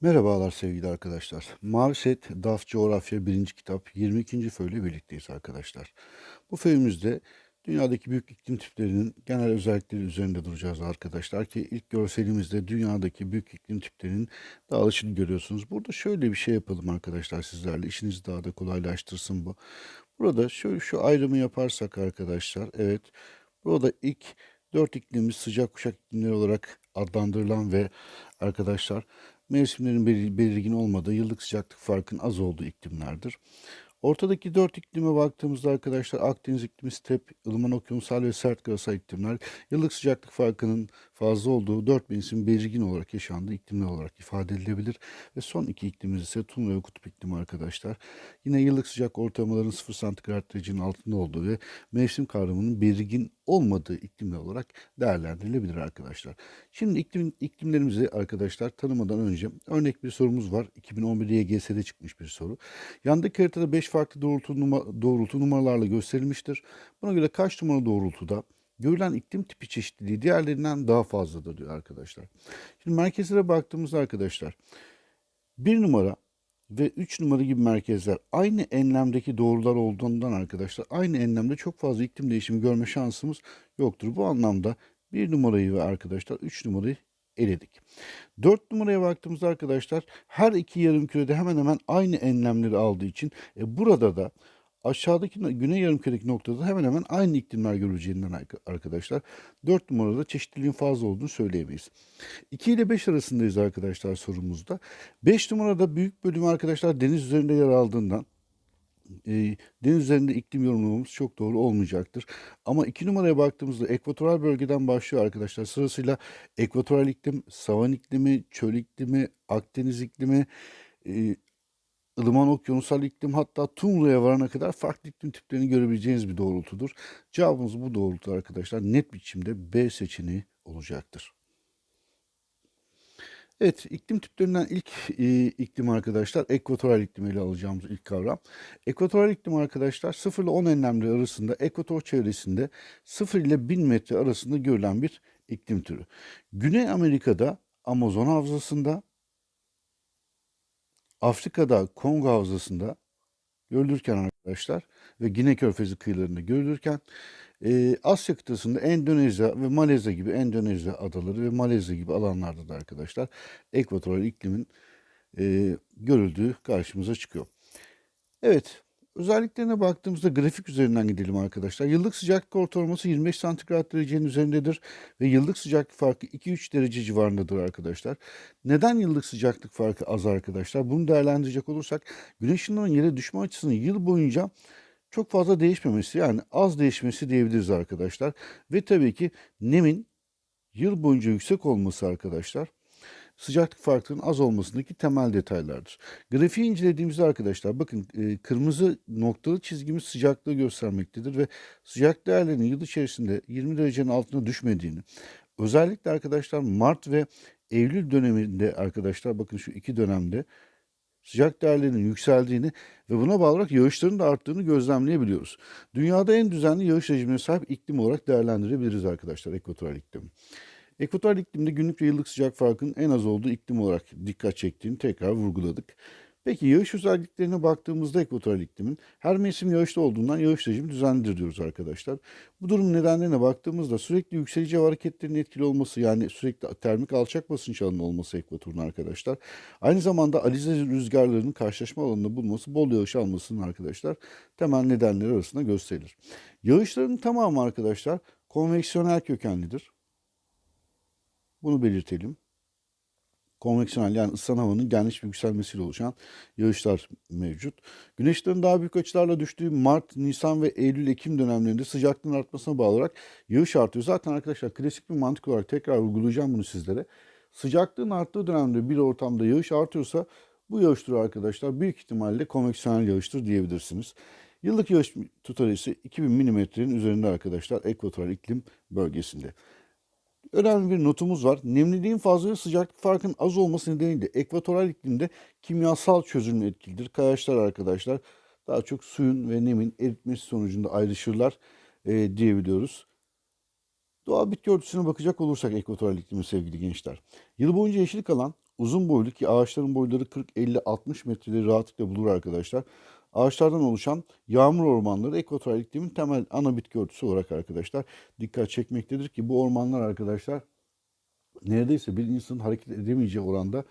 Merhabalar sevgili arkadaşlar. Mavi Set DAF Coğrafya 1. kitap 22. föyle birlikteyiz arkadaşlar. Bu föyümüzde dünyadaki büyük iklim tiplerinin genel özellikleri üzerinde duracağız arkadaşlar ki ilk görselimizde dünyadaki büyük iklim tiplerinin dağılışını görüyorsunuz. Burada şöyle bir şey yapalım arkadaşlar sizlerle işinizi daha da kolaylaştırsın bu. Burada şöyle şu ayrımı yaparsak arkadaşlar evet burada ilk dört iklimimiz sıcak kuşak iklimleri olarak adlandırılan ve arkadaşlar mevsimlerin belir- belirgin olmadığı, yıllık sıcaklık farkının az olduğu iklimlerdir. Ortadaki dört iklime baktığımızda arkadaşlar Akdeniz iklimi step, ılıman okyanusal ve sert karasal iklimler yıllık sıcaklık farkının fazla olduğu dört mevsim belirgin olarak yaşandığı iklimler olarak ifade edilebilir. Ve son iki iklimimiz ise tundra ve kutup iklimi arkadaşlar. Yine yıllık sıcak ortalamaların 0 santigrat derecenin altında olduğu ve mevsim kavramının belirgin olmadığı iklimler olarak değerlendirilebilir arkadaşlar. Şimdi iklim, iklimlerimizi arkadaşlar tanımadan önce örnek bir sorumuz var. 2011 YGS'de çıkmış bir soru. Yandaki haritada 5 farklı doğrultu, numa, doğrultu numaralarla gösterilmiştir. Buna göre kaç numara doğrultuda görülen iklim tipi çeşitliliği diğerlerinden daha fazladır diyor arkadaşlar. Şimdi merkezlere baktığımızda arkadaşlar 1 numara ve 3 numara gibi merkezler aynı enlemdeki doğrular olduğundan arkadaşlar aynı enlemde çok fazla iklim değişimi görme şansımız yoktur. Bu anlamda 1 numarayı ve arkadaşlar 3 numarayı eledik. 4 numaraya baktığımızda arkadaşlar her iki yarım kürede hemen hemen aynı enlemleri aldığı için e, burada da aşağıdaki güney yarımküredeki noktada hemen hemen aynı iklimler görüleceğinden arka- arkadaşlar 4 numarada çeşitliliğin fazla olduğunu söyleyemeyiz. 2 ile 5 arasındayız arkadaşlar sorumuzda. 5 numarada büyük bölümü arkadaşlar deniz üzerinde yer aldığından e, deniz üzerinde iklim yorumlamamız çok doğru olmayacaktır. Ama 2 numaraya baktığımızda ekvatoral bölgeden başlıyor arkadaşlar. Sırasıyla ekvatoral iklim, savan iklimi, çöl iklimi, Akdeniz iklimi, e, ılıman okyanusal iklim hatta Tundra'ya varana kadar farklı iklim tiplerini görebileceğiniz bir doğrultudur. Cevabımız bu doğrultu arkadaşlar net biçimde B seçeneği olacaktır. Evet, iklim tiplerinden ilk e, iklim arkadaşlar ekvatoral iklim ele alacağımız ilk kavram. Ekvatoral iklim arkadaşlar 0 ile 10 enlemleri arasında ekvator çevresinde 0 ile 1000 metre arasında görülen bir iklim türü. Güney Amerika'da Amazon havzasında, Afrika'da Kongo havzasında görülürken arkadaşlar ve Gine Körfezi kıyılarında görülürken e, Asya kıtasında Endonezya ve Malezya gibi Endonezya adaları ve Malezya gibi alanlarda da arkadaşlar ekvatoral iklimin e, görüldüğü karşımıza çıkıyor. Evet, özelliklerine baktığımızda grafik üzerinden gidelim arkadaşlar. Yıllık sıcaklık ortalaması 25 santigrat derecenin üzerindedir ve yıllık sıcaklık farkı 2-3 derece civarındadır arkadaşlar. Neden yıllık sıcaklık farkı az arkadaşlar? Bunu değerlendirecek olursak güneş ışınlarının yere düşme açısının yıl boyunca çok fazla değişmemesi yani az değişmesi diyebiliriz arkadaşlar. Ve tabii ki nemin yıl boyunca yüksek olması arkadaşlar sıcaklık farkının az olmasındaki temel detaylardır. Grafiği incelediğimizde arkadaşlar bakın e, kırmızı noktalı çizgimiz sıcaklığı göstermektedir ve sıcak değerlerinin yıl içerisinde 20 derecenin altına düşmediğini özellikle arkadaşlar Mart ve Eylül döneminde arkadaşlar bakın şu iki dönemde sıcak değerlerinin yükseldiğini ve buna bağlı olarak yağışların da arttığını gözlemleyebiliyoruz. Dünyada en düzenli yağış rejimine sahip iklim olarak değerlendirebiliriz arkadaşlar ekvatoral iklim. Ekvatoral iklimde günlük ve yıllık sıcak farkının en az olduğu iklim olarak dikkat çektiğini tekrar vurguladık. Peki yağış özelliklerine baktığımızda ekvatoral iklimin her mevsim yağışlı olduğundan yağış rejimi düzenlidir diyoruz arkadaşlar. Bu durum nedenlerine baktığımızda sürekli yükselici hava hareketlerinin etkili olması yani sürekli termik alçak basınç alanı olması ekvatorun arkadaşlar. Aynı zamanda alize rüzgarlarının karşılaşma alanında bulunması bol yağış almasının arkadaşlar temel nedenleri arasında gösterilir. Yağışların tamamı arkadaşlar konveksiyonel kökenlidir. Bunu belirtelim. Konveksiyonel yani ısınan havanın geniş bir yükselmesiyle oluşan yağışlar mevcut. Güneşlerin daha büyük açılarla düştüğü Mart, Nisan ve Eylül-Ekim dönemlerinde sıcaklığın artmasına bağlı olarak yağış artıyor. Zaten arkadaşlar klasik bir mantık olarak tekrar vurgulayacağım bunu sizlere. Sıcaklığın arttığı dönemde bir ortamda yağış artıyorsa bu yağış türü arkadaşlar büyük ihtimalle konveksiyonel yağıştır diyebilirsiniz. Yıllık yağış tutarı ise 2000 milimetrenin üzerinde arkadaşlar ekvatoral iklim bölgesinde. Önemli bir notumuz var. Nemliliğin fazla ve sıcaklık farkının az olması nedeniyle ekvatoral iklimde kimyasal çözülme etkilidir. Kayaçlar arkadaşlar daha çok suyun ve nemin eritmesi sonucunda ayrışırlar e, diyebiliyoruz. Doğal bitki örtüsüne bakacak olursak ekvatoral iklimin sevgili gençler. Yıl boyunca yeşillik alan uzun boylu ki ağaçların boyları 40, 50, 60 metreleri rahatlıkla bulur arkadaşlar. Ağaçlardan oluşan yağmur ormanları ekvatoral iklimin temel ana bitki örtüsü olarak arkadaşlar dikkat çekmektedir ki bu ormanlar arkadaşlar neredeyse bir insanın hareket edemeyeceği oranda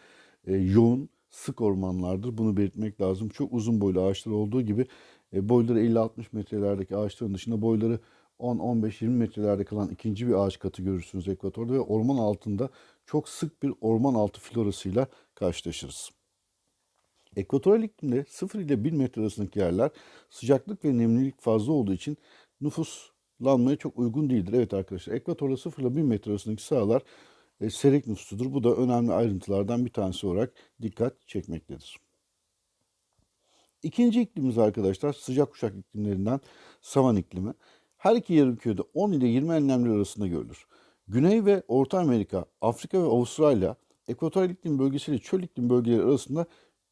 e, yoğun, sık ormanlardır. Bunu belirtmek lazım. Çok uzun boylu ağaçlar olduğu gibi e, boyları 50-60 metrelerdeki ağaçların dışında boyları 10-15-20 metrelerde kalan ikinci bir ağaç katı görürsünüz ekvatorda ve orman altında çok sık bir orman altı florasıyla karşılaşırız. Ekvatoral iklimde 0 ile 1 metre arasındaki yerler sıcaklık ve nemlilik fazla olduğu için nüfuslanmaya çok uygun değildir. Evet arkadaşlar ekvatorla 0 ile 1 metre arasındaki sahalar e, seyrek nüfusludur. Bu da önemli ayrıntılardan bir tanesi olarak dikkat çekmektedir. İkinci iklimimiz arkadaşlar sıcak kuşak iklimlerinden savan iklimi. Her iki yarımkürede 10 ile 20 enlemler arasında görülür. Güney ve Orta Amerika, Afrika ve Avustralya, ekvatoral iklim bölgesiyle çöl iklim bölgeleri arasında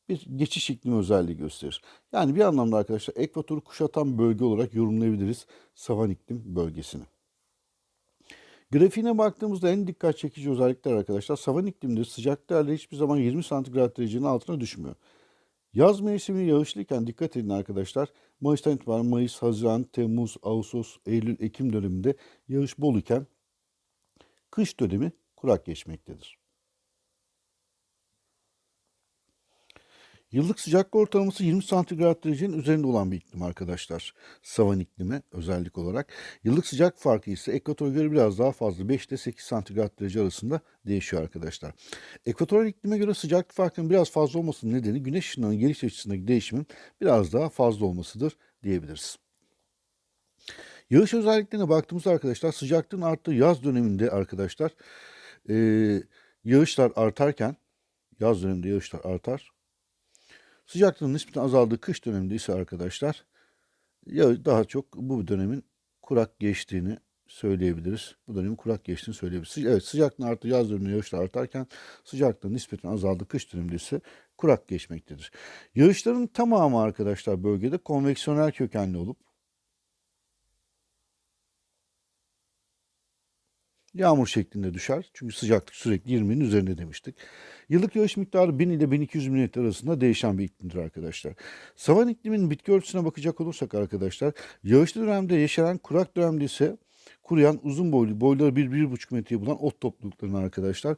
bir geçiş iklimi özelliği gösterir. Yani bir anlamda arkadaşlar ekvatoru kuşatan bölge olarak yorumlayabiliriz savan iklim bölgesini. Grafiğine baktığımızda en dikkat çekici özellikler arkadaşlar savan iklimde sıcak değerler hiçbir zaman 20 santigrat derecenin altına düşmüyor. Yaz mevsimi yağışlıyken dikkat edin arkadaşlar. Mayıs'tan itibaren Mayıs, Haziran, Temmuz, Ağustos, Eylül, Ekim döneminde yağış bol iken kış dönemi kurak geçmektedir. Yıllık sıcaklık ortalaması 20 santigrat derecenin üzerinde olan bir iklim arkadaşlar. Savan iklimi özellik olarak. Yıllık sıcak farkı ise ekvatora göre biraz daha fazla. 5 ile 8 santigrat derece arasında değişiyor arkadaşlar. Ekvatoral iklime göre sıcaklık farkının biraz fazla olmasının nedeni güneş ışınlarının geliş açısındaki değişimin biraz daha fazla olmasıdır diyebiliriz. Yağış özelliklerine baktığımızda arkadaşlar sıcaklığın arttığı yaz döneminde arkadaşlar e, yağışlar artarken yaz döneminde yağışlar artar. Sıcaklığın nispeten azaldığı kış döneminde ise arkadaşlar ya daha çok bu dönemin kurak geçtiğini söyleyebiliriz. Bu dönemin kurak geçtiğini söyleyebiliriz. Evet sıcaklığın arttığı yaz döneminde yağışlar artarken sıcaklığın nispeten azaldığı kış döneminde ise kurak geçmektedir. Yağışların tamamı arkadaşlar bölgede konveksiyonel kökenli olup Yağmur şeklinde düşer. Çünkü sıcaklık sürekli 20'nin üzerinde demiştik. Yıllık yağış miktarı 1000 ile 1200 mm arasında değişen bir iklimdir arkadaşlar. Savan ikliminin bitki örtüsüne bakacak olursak arkadaşlar, yağışlı dönemde yaşanan kurak dönemde ise kuruyan uzun boylu, boyları 1-1,5 metreye bulan ot topluluklarına arkadaşlar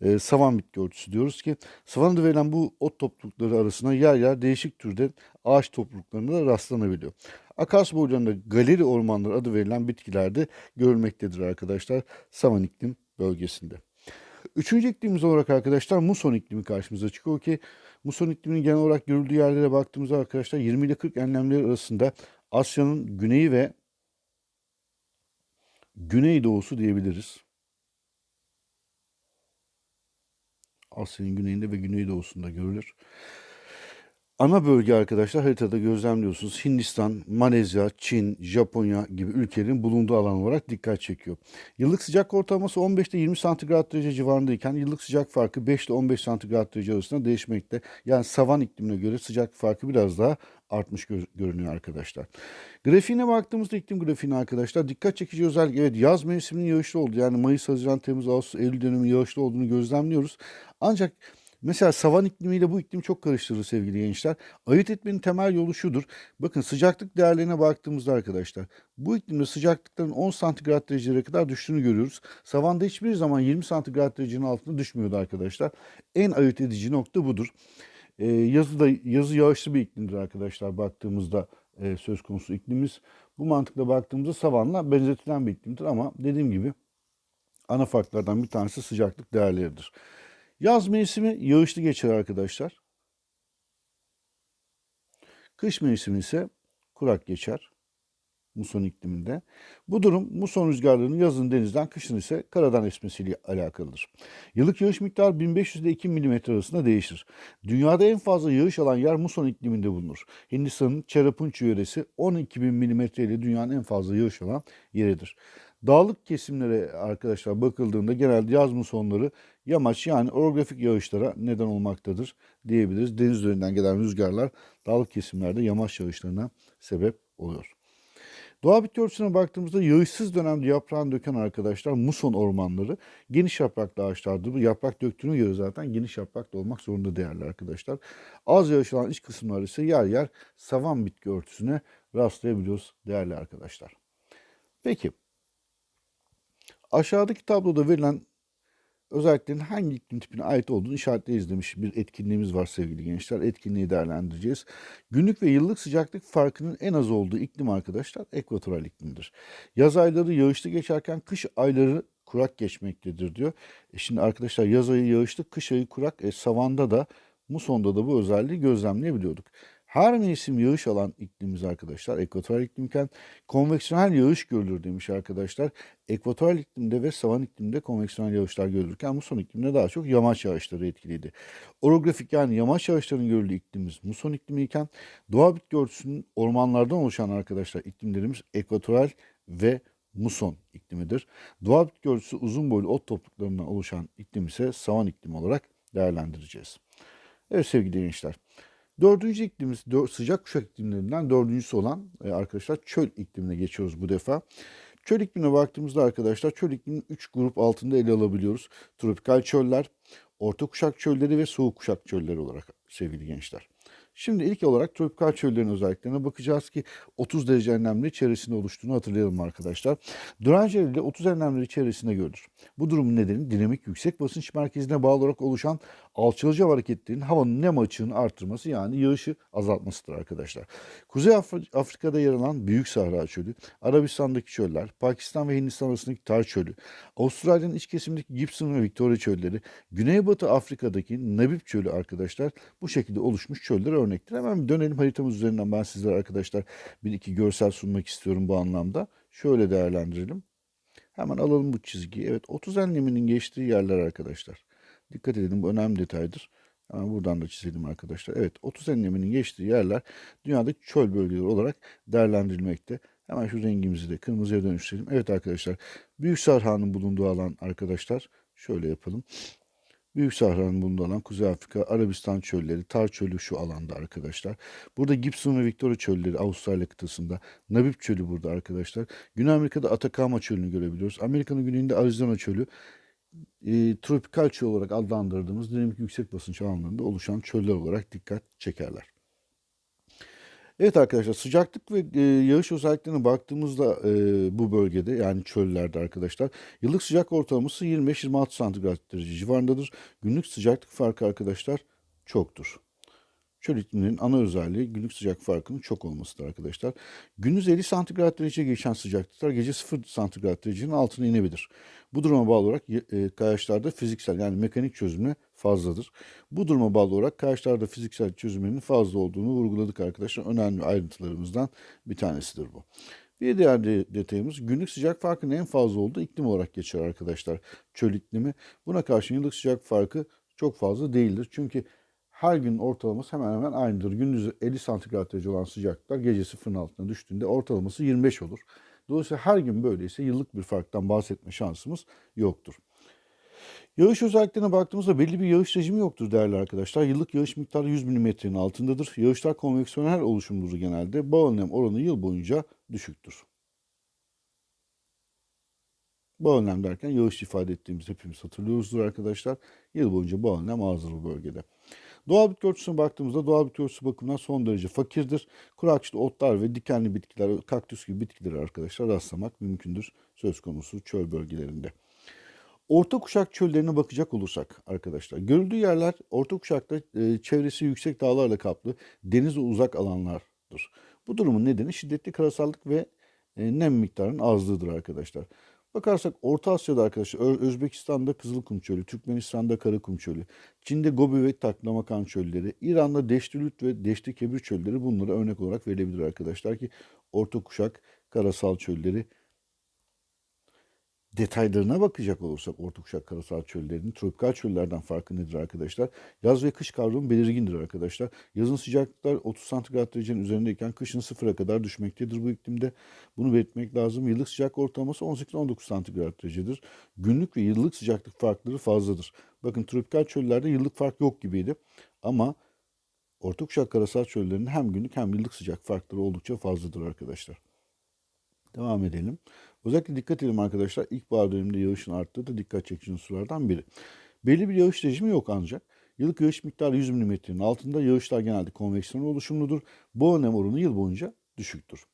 e, savan bitki örtüsü diyoruz ki savanda verilen bu ot toplulukları arasında yer yer değişik türde ağaç topluluklarına da rastlanabiliyor. Akarsu boylarında galeri ormanları adı verilen bitkilerde görülmektedir arkadaşlar savan iklim bölgesinde. Üçüncü iklimimiz olarak arkadaşlar muson iklimi karşımıza çıkıyor ki muson ikliminin genel olarak görüldüğü yerlere baktığımızda arkadaşlar 20 ile 40 enlemleri arasında Asya'nın güneyi ve güneydoğusu diyebiliriz. Asya'nın güneyinde ve güneydoğusunda görülür. Ana bölge arkadaşlar haritada gözlemliyorsunuz. Hindistan, Malezya, Çin, Japonya gibi ülkelerin bulunduğu alan olarak dikkat çekiyor. Yıllık sıcak ortalaması 15 ile 20 santigrat derece civarındayken yıllık sıcak farkı 5 ile 15 santigrat derece arasında değişmekte. Yani savan iklimine göre sıcak farkı biraz daha artmış gör, görünüyor arkadaşlar. Grafiğine baktığımızda iklim grafiğine arkadaşlar dikkat çekici özellik evet yaz mevsiminin yağışlı oldu. Yani Mayıs, Haziran, Temmuz, Ağustos, Eylül dönemi yağışlı olduğunu gözlemliyoruz. Ancak Mesela savan iklimiyle bu iklim çok karıştırır sevgili gençler. Ayırt etmenin temel yolu şudur. Bakın sıcaklık değerlerine baktığımızda arkadaşlar bu iklimde sıcaklıkların 10 santigrat derecelere kadar düştüğünü görüyoruz. Savanda hiçbir zaman 20 santigrat derecenin altında düşmüyordu arkadaşlar. En ayırt edici nokta budur. Ee, yazı da yazı yağışlı bir iklimdir arkadaşlar baktığımızda e, söz konusu iklimimiz. Bu mantıkla baktığımızda savanla benzetilen bir iklimdir ama dediğim gibi ana farklardan bir tanesi sıcaklık değerleridir. Yaz mevsimi yağışlı geçer arkadaşlar. Kış mevsimi ise kurak geçer muson ikliminde. Bu durum muson rüzgarlarının yazın denizden, kışın ise karadan esmesiyle alakalıdır. Yıllık yağış miktarı 1500 ile 2 mm arasında değişir. Dünyada en fazla yağış alan yer muson ikliminde bulunur. Hindistan'ın Cherrapunchi yöresi 12 bin mm ile dünyanın en fazla yağış alan yeridir. Dağlık kesimlere arkadaşlar bakıldığında genelde yaz musonları yamaç yani orografik yağışlara neden olmaktadır diyebiliriz. Deniz üzerinden gelen rüzgarlar dağlık kesimlerde yamaç yağışlarına sebep oluyor. Doğa bitki örtüsüne baktığımızda yağışsız dönemde yaprağını döken arkadaşlar muson ormanları geniş yapraklı ağaçlardır. Bu yaprak döktüğünü göre zaten geniş yapraklı olmak zorunda değerli arkadaşlar. Az yağış alan iç kısımlar ise yer yer savan bitki örtüsüne rastlayabiliyoruz değerli arkadaşlar. Peki aşağıdaki tabloda verilen özelliklerin hangi iklim tipine ait olduğunu işaretleyiz demiş bir etkinliğimiz var sevgili gençler. Etkinliği değerlendireceğiz. Günlük ve yıllık sıcaklık farkının en az olduğu iklim arkadaşlar ekvatoral iklimdir. Yaz ayları yağışlı geçerken kış ayları kurak geçmektedir diyor. E şimdi arkadaşlar yaz ayı yağışlı, kış ayı kurak. E, savanda da musonda da bu özelliği gözlemleyebiliyorduk. Her mevsim yağış alan iklimimiz arkadaşlar ekvatoral iklimken konveksiyonel yağış görülür demiş arkadaşlar. Ekvatoral iklimde ve savan iklimde konveksiyonel yağışlar görülürken muson iklimde daha çok yamaç yağışları etkiliydi. Orografik yani yamaç yağışların görüldüğü iklimimiz muson iklimi iken doğa bitki örtüsünün ormanlardan oluşan arkadaşlar iklimlerimiz ekvatoral ve muson iklimidir. Doğa bitki örtüsü uzun boylu ot topluluklarından oluşan iklim ise savan iklimi olarak değerlendireceğiz. Evet sevgili gençler. Dördüncü iklimimiz sıcak kuşak iklimlerinden dördüncüsü olan e, arkadaşlar çöl iklimine geçiyoruz bu defa. Çöl iklimine baktığımızda arkadaşlar çöl iklimini 3 grup altında ele alabiliyoruz. Tropikal çöller, orta kuşak çölleri ve soğuk kuşak çölleri olarak sevgili gençler. Şimdi ilk olarak tropikal çöllerin özelliklerine bakacağız ki 30 derece enlemleri çevresinde oluştuğunu hatırlayalım arkadaşlar. Duranjel ile 30 enlemleri çevresinde görülür. Bu durumun nedeni dinamik yüksek basınç merkezine bağlı olarak oluşan alçalıcı hareketlerin havanın nem açığını artırması yani yağışı azaltmasıdır arkadaşlar. Kuzey Afri- Afrika'da yer alan Büyük Sahra Çölü, Arabistan'daki çöller, Pakistan ve Hindistan arasındaki Tar Çölü, Avustralya'nın iç kesimindeki Gibson ve Victoria çölleri, Güneybatı Afrika'daki Nabib Çölü arkadaşlar bu şekilde oluşmuş çöller örnektir. Hemen dönelim haritamız üzerinden ben sizlere arkadaşlar bir iki görsel sunmak istiyorum bu anlamda. Şöyle değerlendirelim. Hemen alalım bu çizgiyi. Evet 30 enleminin geçtiği yerler arkadaşlar. Dikkat edin bu önemli detaydır. Hemen buradan da çizelim arkadaşlar. Evet 30 enleminin geçtiği yerler dünyadaki çöl bölgeleri olarak değerlendirilmekte. Hemen şu rengimizi de kırmızıya dönüştürelim. Evet arkadaşlar Büyük Sahra'nın bulunduğu alan arkadaşlar şöyle yapalım. Büyük Sahra'nın bulunduğu Kuzey Afrika, Arabistan çölleri, Tar Çölü şu alanda arkadaşlar. Burada Gibson ve Victoria çölleri Avustralya kıtasında. Nabib Çölü burada arkadaşlar. Güney Amerika'da Atacama Çölü'nü görebiliyoruz. Amerika'nın güneyinde Arizona Çölü. E, tropikal çöl olarak adlandırdığımız dinamik yüksek basınç alanlarında oluşan çöller olarak dikkat çekerler. Evet arkadaşlar sıcaklık ve e, yağış özelliklerine baktığımızda e, bu bölgede yani çöllerde arkadaşlar yıllık sıcak ortalaması 25-26 santigrat derece civarındadır. Günlük sıcaklık farkı arkadaşlar çoktur. Çöl iklimlerinin ana özelliği günlük sıcak farkının çok olmasıdır arkadaşlar. Gündüz 50 santigrat derece geçen sıcaklıklar gece 0 santigrat derecenin altına inebilir. Bu duruma bağlı olarak e, kayaçlarda fiziksel yani mekanik çözümle fazladır. Bu duruma bağlı olarak kayaçlarda fiziksel çözümlerinin fazla olduğunu vurguladık arkadaşlar. Önemli ayrıntılarımızdan bir tanesidir bu. Bir diğer de- detayımız günlük sıcak farkının en fazla olduğu iklim olarak geçer arkadaşlar. Çöl iklimi. Buna karşın yıllık sıcak farkı çok fazla değildir. Çünkü her gün ortalaması hemen hemen aynıdır. Gündüz 50 santigrat derece olan sıcaklıklar gece sıfırın altına düştüğünde ortalaması 25 olur. Dolayısıyla her gün böyleyse yıllık bir farktan bahsetme şansımız yoktur. Yağış özelliklerine baktığımızda belli bir yağış rejimi yoktur değerli arkadaşlar. Yıllık yağış miktarı 100 mm'nin altındadır. Yağışlar konveksiyonel oluşumludur genelde. Bağıl nem oranı yıl boyunca düşüktür. Bağıl nem derken yağış ifade ettiğimiz hepimiz hatırlıyoruzdur arkadaşlar. Yıl boyunca nem azdır bu bölgede. Doğal bitki örtüsüne baktığımızda doğal bitki örtüsü bakımından son derece fakirdir. Kurakçılı otlar ve dikenli bitkiler, kaktüs gibi bitkileri arkadaşlar rastlamak mümkündür söz konusu çöl bölgelerinde. Orta kuşak çöllerine bakacak olursak arkadaşlar görüldüğü yerler orta kuşakta e, çevresi yüksek dağlarla kaplı denize uzak alanlardır. Bu durumun nedeni şiddetli karasallık ve e, nem miktarının azlığıdır arkadaşlar. Bakarsak Orta Asya'da arkadaşlar Özbekistan'da Kızılkum Çölü, Türkmenistan'da Karakum Çölü, Çin'de Gobi ve Taklamakan çölleri, İran'da Deşti Lüt ve Deşti Kebir çölleri bunlara örnek olarak verilebilir arkadaşlar ki orta kuşak karasal çölleri detaylarına bakacak olursak orta kuşak karasal çöllerinin tropikal çöllerden farkı nedir arkadaşlar? Yaz ve kış kavramı belirgindir arkadaşlar. Yazın sıcaklıklar 30 santigrat derecenin üzerindeyken kışın sıfıra kadar düşmektedir bu iklimde. Bunu belirtmek lazım. Yıllık sıcak ortalaması 18-19 santigrat derecedir. Günlük ve yıllık sıcaklık farkları fazladır. Bakın tropikal çöllerde yıllık fark yok gibiydi. Ama orta kuşak karasal çöllerinin hem günlük hem yıllık sıcak farkları oldukça fazladır arkadaşlar. Devam edelim. Özellikle dikkat edelim arkadaşlar. İlkbahar döneminde yağışın arttığı da dikkat çekici unsurlardan biri. Belli bir yağış rejimi yok ancak. Yıllık yağış miktarı 100 mm'nin altında yağışlar genelde konveksiyon oluşumludur. Bu önem oranı yıl boyunca düşüktür.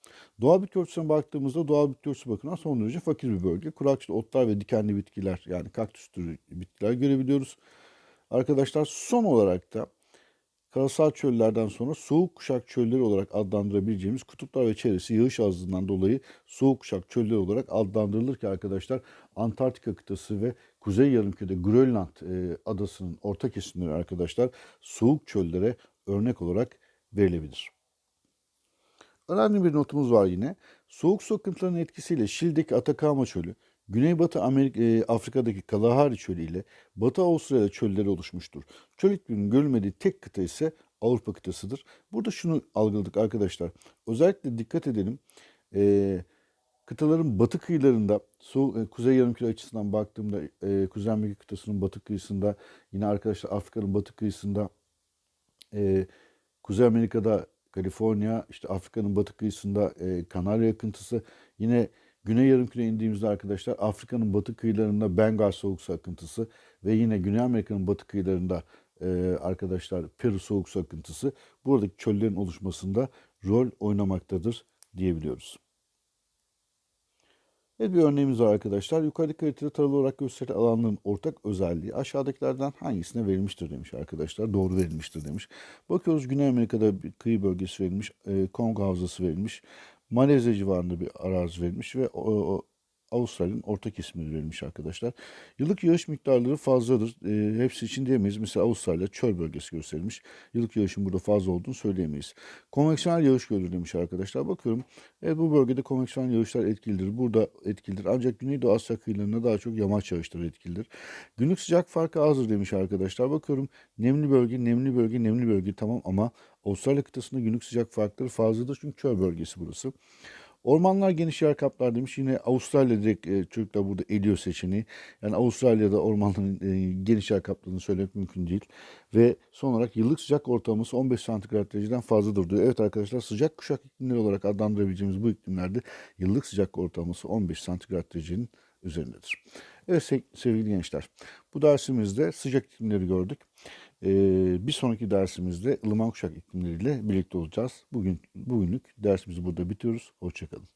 Doğal bitki örtüsüne baktığımızda doğal bitki örtüsü bakımından son derece fakir bir bölge. Kurakçıda otlar ve dikenli bitkiler yani kaktüs türü bitkiler görebiliyoruz. Arkadaşlar son olarak da karasal çöllerden sonra soğuk kuşak çölleri olarak adlandırabileceğimiz kutuplar ve çevresi yağış azlığından dolayı soğuk kuşak çölleri olarak adlandırılır ki arkadaşlar Antarktika kıtası ve Kuzey Yarımküre'de Grönland e, adasının orta kesimleri arkadaşlar soğuk çöllere örnek olarak verilebilir. Önemli bir notumuz var yine. Soğuk su akıntılarının etkisiyle Şili'deki Atakama Çölü, Güneybatı Amerika, e, Afrika'daki Kalahari Çölü ile Batı Avustralya'da çölleri oluşmuştur. Çöl ikliminin görülmediği tek kıta ise Avrupa kıtasıdır. Burada şunu algıladık arkadaşlar. Özellikle dikkat edelim. E, kıtaların batı kıyılarında, Soğuk, e, Kuzey Yarımküre açısından baktığımda e, Kuzey Amerika kıtasının batı kıyısında, yine arkadaşlar Afrika'nın batı kıyısında, e, Kuzey Amerika'da Kaliforniya, işte Afrika'nın batı kıyısında e, Kanarya akıntısı, yine Güney Yarımküre'ye indiğimizde arkadaşlar Afrika'nın batı kıyılarında Bengal soğuk su akıntısı ve yine Güney Amerika'nın batı kıyılarında e, arkadaşlar Peru soğuk su akıntısı buradaki çöllerin oluşmasında rol oynamaktadır diyebiliyoruz. Evet bir örneğimiz var arkadaşlar. Yukarıdaki haritada taralı olarak gösterilen alanların ortak özelliği aşağıdakilerden hangisine verilmiştir demiş arkadaşlar. Doğru verilmiştir demiş. Bakıyoruz Güney Amerika'da bir kıyı bölgesi verilmiş. E, Kong Havzası verilmiş. Malezya civarında bir arazi verilmiş ve o, o, Avustralya'nın orta kesimleri verilmiş arkadaşlar. Yıllık yağış miktarları fazladır. E, hepsi için diyemeyiz. Mesela Avustralya çöl bölgesi gösterilmiş. Yıllık yağışın burada fazla olduğunu söyleyemeyiz. Konveksiyonel yağış görülür demiş arkadaşlar. Bakıyorum. Evet bu bölgede konveksiyonel yağışlar etkilidir. Burada etkilidir. Ancak Güneydoğu Asya kıyılarında daha çok yamaç yağışları etkilidir. Günlük sıcak farkı azdır demiş arkadaşlar. Bakıyorum nemli bölge, nemli bölge, nemli bölge tamam ama Avustralya kıtasında günlük sıcak farkları fazladır çünkü çöl bölgesi burası. Ormanlar geniş yer kaplar demiş. Yine Avustralya direkt e, çocuklar burada eliyor seçeneği. Yani Avustralya'da ormanların e, geniş yer kapladığını söylemek mümkün değil. Ve son olarak yıllık sıcak ortalaması 15 santigrat dereceden fazladır diyor. Evet arkadaşlar sıcak kuşak iklimleri olarak adlandırabileceğimiz bu iklimlerde yıllık sıcak ortalaması 15 santigrat derecenin üzerindedir. Evet sevgili gençler bu dersimizde sıcak iklimleri gördük. Ee, bir sonraki dersimizde ılıman kuşak iklimleriyle birlikte olacağız. Bugün bugünlük dersimizi burada bitiyoruz. Hoşçakalın.